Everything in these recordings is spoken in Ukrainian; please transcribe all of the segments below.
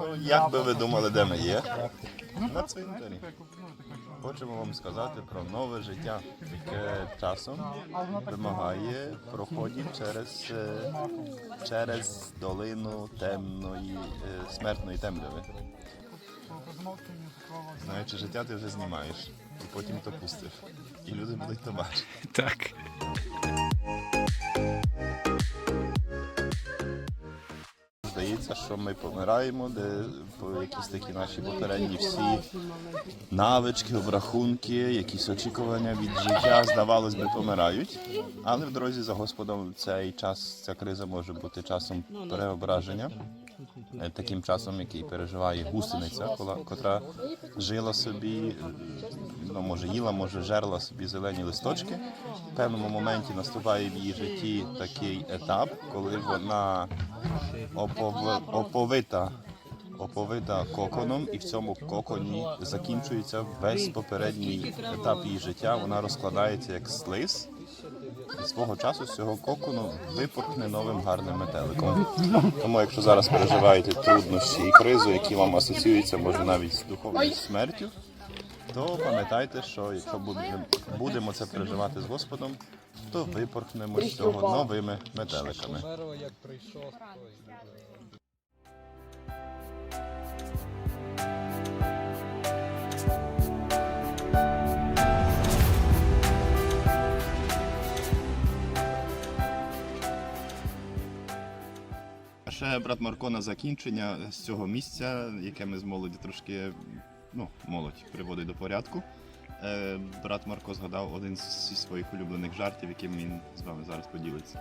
Ну, як би ви думали, де ми є? На цвинтарі. Хочемо вам сказати про нове життя, яке часом вимагає проходів через, е, через долину темної, е, смертної темряви. Знаючи життя, ти вже знімаєш, і потім то пустиш. І люди будуть то бачити. Так. Здається, що ми помираємо, де якісь такі наші попередні всі навички, обрахунки, якісь очікування від життя, здавалось би, помирають. Але в дорозі за Господом цей час, ця криза може бути часом переображення. Е, Таким часом, який переживає гусениця, котра жила собі, ну може їла, може жерла собі зелені листочки. В певному моменті наступає в її житті такий етап, коли вона опов- оповита, оповита коконом, і в цьому коконі закінчується весь попередній етап її життя. Вона розкладається як слиз. І свого часу з цього кокону випорхне новим гарним метеликом. Тому, якщо зараз переживаєте труднощі і кризу, які вам асоціюються, може навіть з духовною смертю, то пам'ятайте, що якщо будемо, це переживати з Господом, то випорхнемо з цього новими метеликами. Як прийшов, ще брат Марко на закінчення з цього місця, яке ми з молоді трошки ну, молодь приводить до порядку. Е, брат Марко згадав один зі своїх улюблених жартів, яким він з вами зараз поділиться.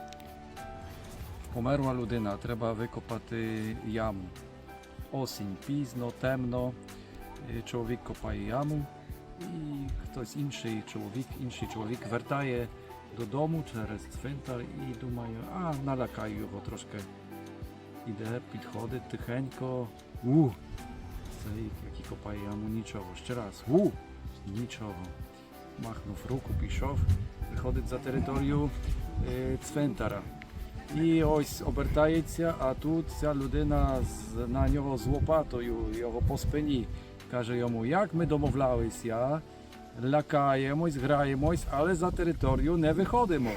Померла людина, треба викопати яму. Осінь, пізно, темно. Е, Чоловік копає яму і хтось інший чоловік, інший чоловік вертає додому через цвинтар і думає, а налякаю його трошки. Іде, підходить тихенько. У, цей, який копає яму, нічого. Ще раз. У, нічого. Махнув руку, пішов, виходить за територію е, цвинтара. І ось обертається, а тут ця людина з- на нього з лопатою, його по спині. Каже йому, як ми домовлялися, лякаємось, граємось, але за територію не виходимо.